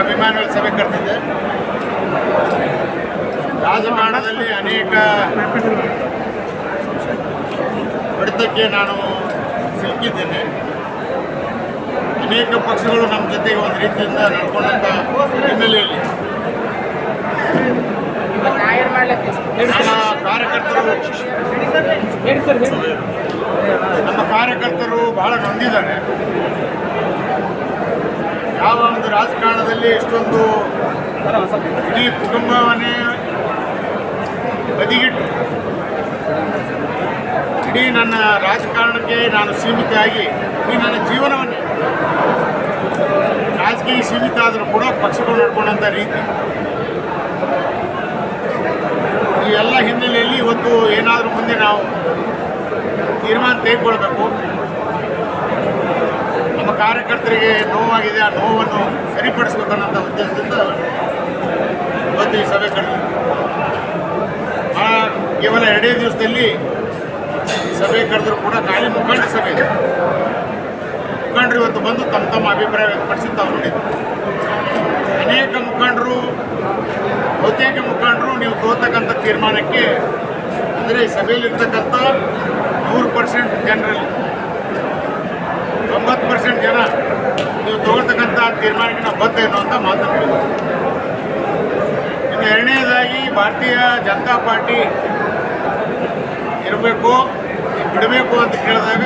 ಅಭಿಮಾನಿಗಳ ಸಭೆ ಕರೆದಿದೆ. ರಾಜಕಾರಣದಲ್ಲಿ ಅನೇಕ ಹೊಡೆತಕ್ಕೆ ನಾನು ಸಿಲುಕಿದ್ದೇನೆ. ಅನೇಕ ಪಕ್ಷಗಳು ನಮ್ಮ ಜೊತೆಗೆ ಒಂದು ರೀತಿಯಿಂದ ನಡ್ಕೊಂಡಂಥ ಹಿನ್ನೆಲೆಯಲ್ಲಿ. ನಮ್ಮ ಕಾರ್ಯಕರ್ತರು ನಮ್ಮ ಕಾರ್ಯಕರ್ತರು ಬಹಳ ನೊಂದಿದ್ದಾರೆ. ಯಾವ ಒಂದು ರಾಜಕಾರಣದಲ್ಲಿ ಇಷ್ಟೊಂದು ಇಡೀ ಕುಟುಂಬವನ್ನೇ ಬದಿಗಿಟ್ಟು ಇಡೀ ನನ್ನ ರಾಜಕಾರಣಕ್ಕೆ ನಾನು ಸೀಮಿತ ಆಗಿ ಇಡೀ ನನ್ನ ಜೀವನವನ್ನೇ ರಾಜಕೀಯ ಸೀಮಿತ ಆದರೂ ಕೂಡ ಪಕ್ಷಗಳು ನಡ್ಕೊಂಡಂಥ ರೀತಿ. ಈ ಎಲ್ಲ ಹಿನ್ನೆಲೆಯಲ್ಲಿ ಇವತ್ತು ಏನಾದರೂ ಮುಂದೆ ನಾವು ತೀರ್ಮಾನ ತೆಗೆದುಕೊಳ್ಬೇಕು. ಕಾರ್ಯಕರ್ತರಿಗೆ ನೋವಾಗಿದೆ, ಆ ನೋವನ್ನು ಸರಿಪಡಿಸಬೇಕನ್ನೋ ಉದ್ದೇಶದಿಂದ ಇವತ್ತು ಈ ಸಭೆ ಕರೆದಿದೆ. ಆ, ಕೇವಲ ಎರಡೇ ದಿವಸದಲ್ಲಿ ಸಭೆ ಕರೆದರೂ ಕೂಡ ಖಾಲಿ ಮುಖಂಡ ಸಭೆ ಇದೆ. ಮುಖಂಡರು ಇವತ್ತು ಬಂದು ತಮ್ಮ ತಮ್ಮ ಅಭಿಪ್ರಾಯ ವ್ಯಕ್ತಪಡಿಸಿ ತಾವು ನೋಡಿದ್ರು ಅನೇಕ ಮುಖಂಡರು, ಬಹುತೇಕ ಮುಖಂಡರು ನೀವು ತೋರ್ತಕ್ಕಂಥ ತೀರ್ಮಾನಕ್ಕೆ ಅಂದರೆ ಸಭೆಯಲ್ಲಿರ್ತಕ್ಕಂಥ ನೂರು ಪರ್ಸೆಂಟ್ ಜನರಲ್ಲಿ ತೊಂಬತ್ತು ಪರ್ಸೆಂಟ್ ಜನ ನೀವು ತಗೊಳ್ತಕ್ಕಂಥ ತೀರ್ಮಾನಕ್ಕೆ ನಾವು ಎನ್ನುವಂಥ ಮಾತನ್ನು ಹೇಳಿದ್ರು ಇನ್ನು ಎರಡನೇದಾಗಿ ಭಾರತೀಯ ಜನತಾ ಪಾರ್ಟಿ ಇರಬೇಕು, ಬಿಡಬೇಕು ಅಂತ ಕೇಳಿದಾಗ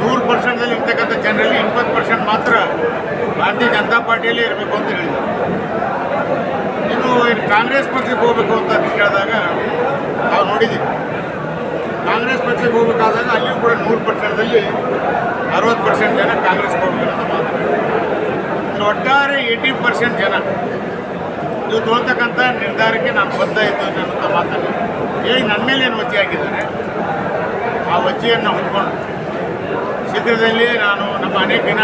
ನೂರು ಪರ್ಸೆಂಟ್ದಲ್ಲಿ ಇರ್ತಕ್ಕಂಥ ಜನರಲ್ಲಿ ಇಪ್ಪತ್ತು ಪರ್ಸೆಂಟ್ ಮಾತ್ರ ಭಾರತೀಯ ಜನತಾ ಪಾರ್ಟಿಯಲ್ಲಿ ಇರಬೇಕು ಅಂತ ಹೇಳಿದರು. ಇನ್ನು ಇನ್ನು ಕಾಂಗ್ರೆಸ್ ಪಕ್ಷಕ್ಕೆ ಹೋಗಬೇಕು ಅಂತ ಕೇಳಿದಾಗ ನಾವು ನೋಡಿದ್ದೀವಿ. ಕಾಂಗ್ರೆಸ್ ಪಕ್ಷಕ್ಕೆ ಹೋಗಬೇಕಾದಾಗ ಅಲ್ಲಿಯೂ ಕೂಡ ನೂರು ಪರ್ಸೆಂಟಲ್ಲಿ ಅರವತ್ತು ಪರ್ಸೆಂಟ್ ಜನ ಕಾಂಗ್ರೆಸ್ಗೆ ಹೋಗ್ಬೇಕಂತ ಮಾತು ಇನ್ನು ಒಟ್ಟಾರೆ ಏಯ್ಟಿ ಪರ್ಸೆಂಟ್ ಜನ. ಇದು ತೊಗೊಳ್ತಕ್ಕಂಥ ನಿರ್ಧಾರಕ್ಕೆ ನಾನು ಬದ್ಧ ಇದ್ದೇನೆ ಅನ್ನೋಂಥ ಮಾತನ್ನು ಹೇಗೆ ನನ್ನ ಮೇಲೆ ಏನು ಒಜ್ಜೆ ಹಾಕಿದ್ದಾರೆ ಆ ಒಜ್ಜೆಯನ್ನು ಹೊಂದ್ಕೊಂಡು ಶೀಘ್ರದಲ್ಲಿ ನಾನು ನಮ್ಮ ಅನೇಕ ದಿನ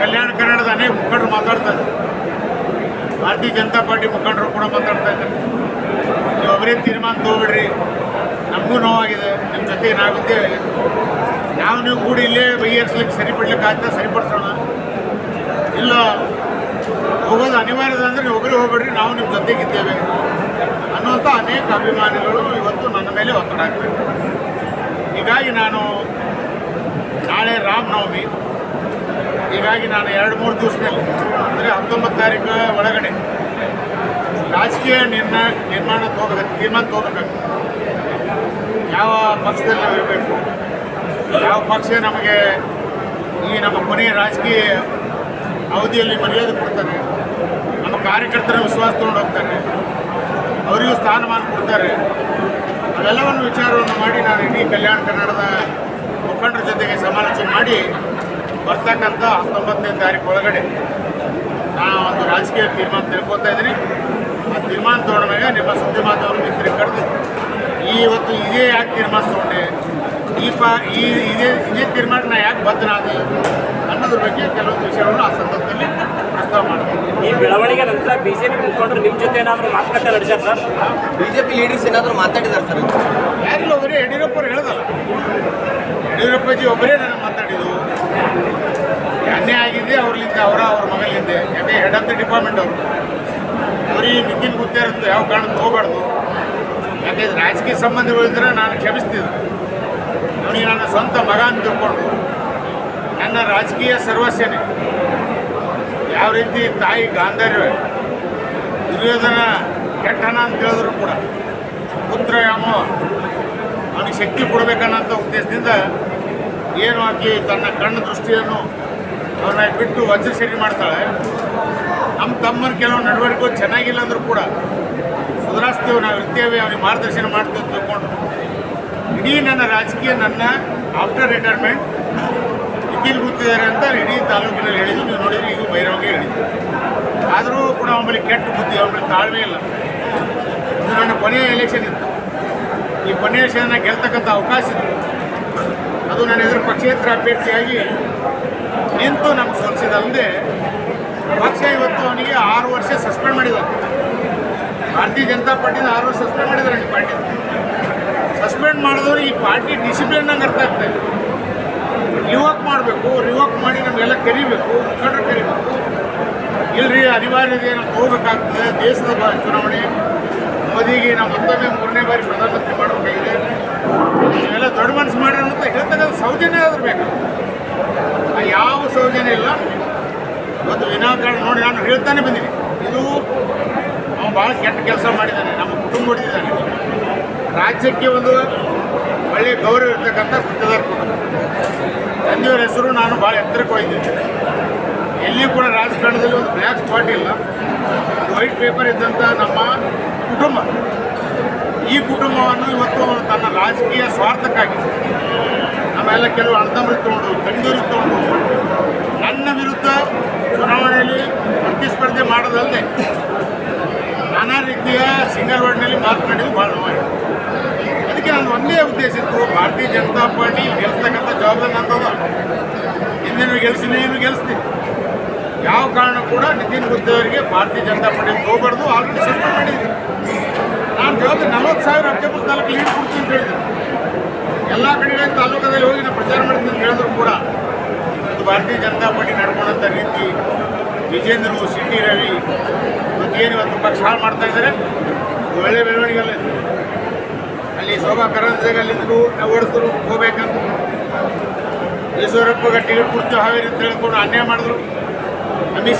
ಕಲ್ಯಾಣ ಕನ್ನಡದ ಅನೇಕ ಮುಖಂಡರು ಮಾತಾಡ್ತಾ ಇದ್ದಾರೆ. ಭಾರತೀಯ ಜನತಾ ಪಾರ್ಟಿ ಮುಖಂಡರು ಕೂಡ ಮಾತಾಡ್ತಾ ಇದ್ದಾರೆ. ನೀವು ಅವರೇ ತೀರ್ಮಾನ ತೊಗೊಬಿಡ್ರಿ ನಮಗೂ ನೋವಾಗಿದೆ. ನಿಮ್ಮ ಜೊತೆ ನಾವಿದ್ದೇವೆ ನಾವು ನೀವು ಕೂಡ ಇಲ್ಲೇ ಬಗೆಹರಿಸ್ಲಿಕ್ಕೆ ಸರಿಪಡ್ಲಿಕ್ಕೆ ಆಗ್ತದೆ ಸರಿಪಡಿಸೋಣ. ಇಲ್ಲ. ಹೋಗೋದು ಅನಿವಾರ್ಯದ ಅಂದರೆ ಒಬ್ಬರೇ ಹೋಗ್ಬೇಡ್ರಿ, ನಾವು ನಿಮ್ಮ ಜೊತೆಗಿದ್ದೇವೆ ಅನ್ನುವಂಥ ಅನೇಕ ಅಭಿಮಾನಿಗಳು ಇವತ್ತು ನನ್ನ ಮೇಲೆ ಒತ್ತಡ ಹಾಕ್ಬೇಕು ಹೀಗಾಗಿ ನಾನು ನಾಳೆ ರಾಮನವಮಿ. ಹೀಗಾಗಿ ನಾನು ಎರಡು ಮೂರು ದಿವಸದಲ್ಲಿ, ಅಂದರೆ ಹತ್ತೊಂಬತ್ತು ತಾರೀಕು ಒಳಗಡೆ ರಾಜಕೀಯ ನಿರ್ಣಯ ನಿರ್ಮಾಣ ತಗೋಬೇಕು, ತೀರ್ಮಾನ ತೋಗಬೇಕು. ಯಾವ ಪಕ್ಷದಲ್ಲಿ ನಾವು ಇರಬೇಕು, ಯಾವ ಪಕ್ಷ ನಮಗೆ ಈ ನಮ್ಮ ಕೊನೆಯ ರಾಜಕೀಯ ಅವಧಿಯಲ್ಲಿ ಮರ್ಯಾದೆ ಕೊಡ್ತಾರೆ. ನಮ್ಮ ಕಾರ್ಯಕರ್ತರ ವಿಶ್ವಾಸ ತೊಗೊಂಡು ಹೋಗ್ತಾರೆ. ಅವರಿಗೂ ಸ್ಥಾನಮಾನ ಕೊಡ್ತಾರೆ. ಅವೆಲ್ಲವನ್ನು ವಿಚಾರವನ್ನು ಮಾಡಿ ನಾನು ಇಡೀ ಕಲ್ಯಾಣ ಕನ್ನಡದ ಮುಖಂಡರ ಜೊತೆಗೆ ಸಮಾಲೋಚನೆ ಮಾಡಿ ಬರ್ತಕ್ಕಂಥ ಹತ್ತೊಂಬತ್ತನೇ ತಾರೀಕು ಒಳಗಡೆ ನಾನು ಒಂದು ರಾಜಕೀಯ ತೀರ್ಮಾನ ತಿಳ್ಕೊತಾ ಇದ್ದೀನಿ. ಆ ತೀರ್ಮಾನ ತೊಗೊಂಡಾಗ ನಿಮ್ಮ ಸುದ್ದಿ ಮಾಧ್ಯಮ ಮಿತ್ರರಿಗೆ ಕರೆದು ಈ ಇವತ್ತು ಇದೇ ಯಾಕೆ ತೀರ್ಮಾನ ತೊಗೊಂಡೆ? ಈ ಪಾ ಈ ಇದೇ ಇದೇ ತೀರ್ಮಾನ ನಾ ಯಾಕೆ ಬದ್ಧನಾದೆ ಅನ್ನೋದ್ರ ಬಗ್ಗೆ ಕೆಲವೊಂದು ವಿಷಯಗಳನ್ನು ಆ ಸಂದರ್ಭದಲ್ಲಿ ಪ್ರಸ್ತಾವ ಮಾಡ್ತೀನಿ. ಈ ಬೆಳವಣಿಗೆ ನಂತರ ಬಿಜೆಪಿ ಮುಖಂಡರು ನಿಮ್ಮ ಜೊತೆ ಏನಾದರೂ ಮಾತುಕತೆ ನಡೆಸ್ಯಾರ ಸರ್? ಬಿಜೆಪಿ ಲೀಡರ್ಸ್ ಏನಾದರೂ ಮಾತಾಡಿದಾರೆ ಸರ್? ಯಾರಿಲ್ಲ ಒಬ್ಬರೇ ಯಡಿಯೂರಪ್ಪರು ಹೇಳೋದಲ್ಲ. ಯಡಿಯೂರಪ್ಪಜಿ ಒಬ್ಬರೇ ನನಗೆ ಮಾತಾಡಿದ್ದು. ಅನ್ಯಾಯ ಆಗಿದೆ ಅವ್ರಲ್ಲಿಂದ ಅವರ ಅವ್ರ ಮಗಲಿಂದೆ ಯಾಕೆ ಹೆಡ್ ಆಫ್ ದಿ ಡಿಪಾರ್ಟ್ಮೆಂಟ್ ಅವರು. ಅವರಿಗೆ ನಿತಿನ್ ಇರುತ್ತೆ ಯಾವ ಕಾರಣಕ್ಕೆ ಹೋಗಬಾರ್ದು. ಯಾಕೆ ರಾಜಕೀಯ ಸಂಬಂಧಗಳಿದ್ರೆ ನಾನು ಕ್ಷಮಿಸ್ತಿದ್ದೆ. ಅವನಿಗೆ ನನ್ನ ಸ್ವಂತ ಮಗ ಅಂತ ತಿಳ್ಕೊಂಡು ನನ್ನ ರಾಜಕೀಯ ಸರ್ವಸ್ಯನೇ. ಯಾವ ರೀತಿ ತಾಯಿ ಗಾಂಧರ್ವೆ, ದುರ್ಯೋಧನ ಕೆಟ್ಟನ ಅಂತ ಹೇಳಿದ್ರು ಕೂಡ, ಪುತ್ರ ಯಾಮ ಅವನಿಗೆ ಶಕ್ತಿ ಕೊಡಬೇಕನ್ನಂಥ ಉದ್ದೇಶದಿಂದ ಏನು ಆಕಿ ತನ್ನ ಕಣ್ಣು ದೃಷ್ಟಿಯನ್ನು ಅವನ ಬಿಟ್ಟು ವಜ್ರ ಸರಿ ಮಾಡ್ತಾಳೆ. ನಮ್ಮ ತಮ್ಮನ ಕೆಲವು ನಡವಳಿಕೆ ಚೆನ್ನಾಗಿಲ್ಲ ಅಂದರೂ ಕೂಡ ಸುಧಾರಿಸ್ತೇವೆ, ನಾವು ಇರ್ತೇವೆ, ಅವನಿಗೆ ಮಾರ್ಗದರ್ಶನ ಮಾಡ್ತೇವೆ ಇಡೀ ನನ್ನ ರಾಜಕೀಯ ನನ್ನ ಆಫ್ಟರ್ ರಿಟೈರ್ಮೆಂಟ್ ಇಕ್ಕಿಲ್ ಗುತ್ತಿದ್ದಾರೆ ಅಂತ ಇಡೀ ತಾಲೂಕಿನಲ್ಲಿ ಹೇಳಿದ್ದು ನೀವು ನೋಡಿದ್ರೆ ಈಗ ಬೈರವಾಗಿ ಹೇಳಿದ್ರು. ಆದರೂ ಕೂಡ ಅವನಲ್ಲಿ ಕೆಟ್ಟ ಬುದ್ಧಿ, ಅವನಲ್ಲಿ ತಾಳ್ಮೆ ಇಲ್ಲ. ಇದು ನನ್ನ ಕೊನೆಯ ಎಲೆಕ್ಷನ್ ಇತ್ತು. ಈ ಕೊನೆಯ ಎಲೆಕ್ಷನ್ನ ಗೆಲ್ತಕ್ಕಂಥ ಅವಕಾಶ ಇತ್ತು ಅದು ನನ್ನ ಎದುರು ಪಕ್ಷೇತರ ಅಭ್ಯರ್ಥಿಯಾಗಿ ನಿಂತು ನಮ್ಗೆ ಸೋಲಿಸಿದಲ್ಲದೆ ಪಕ್ಷ ಇವತ್ತು ಅವನಿಗೆ ಆರು ವರ್ಷ ಸಸ್ಪೆಂಡ್ ಮಾಡಿದ್ದಾರೆ. ಭಾರತೀಯ ಜನತಾ ಪಾರ್ಟಿನ ಆರು ವರ್ಷ ಸಸ್ಪೆಂಡ್ ಮಾಡಿದ್ದಾರೆ ಪಾರ್ಟಿ. ಸಸ್ಪೆಂಡ್ ಮಾಡಿದವರು ಈ ಪಾರ್ಟಿ ಡಿಸಿಪ್ಲಿನ್ ನಂಗೆ ಅರ್ಥ ಆಗ್ತಾ ಇದೆ ರಿವೋಕ್ ಮಾಡಬೇಕು, ರಿವೋಕ್ ಮಾಡಿ ನಮಗೆಲ್ಲ ಕರಿಬೇಕು, ಮುಖಂಡರು ಕರಿಬೇಕು. ಇಲ್ಲರಿ ಅನಿವಾರ್ಯತೆ ನಾವು ತಗೋಬೇಕಾಗ್ತದೆ ದೇಶದ ಚುನಾವಣೆ. ಮೋದಿಗೆ ನಾವು ಮತ್ತೊಮ್ಮೆ ಮೂರನೇ ಬಾರಿ ಪ್ರಧಾನಮಂತ್ರಿ ಮಾಡಬೇಕಾಗಿದೆ ಇವೆಲ್ಲ ದೊಡ್ಡ ಮನಸ್ಸು ಮಾಡಿ ಅಂತ ಹೇಳ್ತಕ್ಕಂಥ ಸೌಜನ್ಯ ಆದರೂ ಬೇಕು. ಯಾವ ಸೌಜನ್ಯ ಇಲ್ಲ. ಇವತ್ತು ವಿನಾಕಾರಣ ನೋಡಿ ನಾನು ಹೇಳ್ತಾನೆ ಬಂದೀನಿ. ಇದು ನಾವು ಭಾಳ ಕೆಟ್ಟ ಕೆಲಸ ಮಾಡಿದ್ದಾನೆ ನಮ್ಮ ಕುಟುಂಬ ಹೊಡೆದಿದ್ದಾನೆ. ರಾಜ್ಯಕ್ಕೆ ಒಂದು ಒಳ್ಳೆಯ ಗೌರವ ಇರ್ತಕ್ಕಂಥ ಗುತ್ತದಾರ ಕುಟುಂಬ ತಂದೆಯವರ ಹೆಸರು ನಾನು ಭಾಳ ಎತ್ತರಕ್ಕೆ ಹೋಗಿದ್ದೀನಿ. ಎಲ್ಲಿಯೂ ಕೂಡ ರಾಜಕಾರಣದಲ್ಲಿ ಒಂದು ಬ್ಲ್ಯಾಕ್ ಸ್ಪಾಟ್ ಇಲ್ಲ. ವೈಟ್ ಪೇಪರ್ ಇದ್ದಂಥ ನಮ್ಮ ಕುಟುಂಬ. ಈ ಕುಟುಂಬವನ್ನು ಇವತ್ತು ತನ್ನ ರಾಜಕೀಯ ಸ್ವಾರ್ಥಕ್ಕಾಗಿ ನಮ್ಮೆಲ್ಲ ಕೆಲವು ಅಣತಂಬರು ತಗೊಂಡು ತಂದೆಯವ್ರಿಗೆ ತೊಗೊಂಡು ನನ್ನ ವಿರುದ್ಧ ಚುನಾವಣೆಯಲ್ಲಿ ಪ್ರತಿಸ್ಪರ್ಧೆ ಮಾಡೋದಲ್ಲದೆ ನಾನಾ ರೀತಿಯ ಸಿಂಗಲ್ ವರ್ಡ್ನಲ್ಲಿ ಮಾತನಾಡಿದ್ದು ಭಾಳ ನೋವಾಗಿದೆ ಅದಕ್ಕೆ ನಾನು ಒಂದೇ ಉದ್ದೇಶ ಇತ್ತು, ಭಾರತೀಯ ಜನತಾ ಪಾರ್ಟಿ ಗೆಲ್ಸ್ತಕ್ಕಂಥ ಜವಾಬ್ದಾರಿ ನಂತದ ಹಿಂದಿನ ಗೆಲ್ಸಿ ಏನು ಗೆಲ್ಲಿಸ್ತೀನಿ ಯಾವ ಕಾರಣ ಕೂಡ ನಿತಿನ್ ಅವರಿಗೆ ಭಾರತೀಯ ಜನತಾ ಪಾರ್ಟಿ ಹೋಗ್ಬಾರ್ದು ಆಲ್ರೆಡಿ ಸಸ್ಪೆಂಡ್ ಮಾಡಿದ್ದೀನಿ. ನಾನು ಜವಾಬ್ದಾರಿ ನಲವತ್ತು ಸಾವಿರ ಅಬ್ಜಾಪುರ ತಾಲೂಕು ಲೀಡ್ ಕೊಡ್ತೀನಿ ಅಂತ ಹೇಳಿದ್ರು ಎಲ್ಲ ಕಡೆಗಳ ತಾಲೂಕದಲ್ಲಿ ಹೋಗಿ ನಾನು ಪ್ರಚಾರ ಮಾಡ್ತೀನಿ ಅಂತ ಹೇಳಿದ್ರು ಕೂಡ. ಭಾರತೀಯ ಜನತಾ ಪಾರ್ಟಿ ನಡ್ಕೊಂಡಂಥ ರೀತಿ ವಿಜೇಂದ್ರ ಸಿ ಟಿ ರವಿ ಮತ್ತೇನು ಇವತ್ತು ಪಕ್ಷ ಹಾಳು ಮಾಡ್ತಾ ಇದ್ದಾರೆ. ಇದು ಒಳ್ಳೆ ಬೆಳವಣಿಗೆ ಅಲ್ಲ ಶೋಭಾ ಕರಂದ್ಸಾಗ ಅಲ್ಲಿಂದ ಓಡಿಸಿದ್ರು ಹೋಗ್ಬೇಕಂತ. ಈಶ್ವರಪ್ಪಗೆ ಟಿಕೆಟ್ ಕೊಡ್ತೀವಿ ಹಾವೇರಿ ಅಂತ ಹೇಳ್ಕೊಂಡು ಅನ್ಯಾಯ ಮಾಡಿದ್ರು. ಅಮಿತ್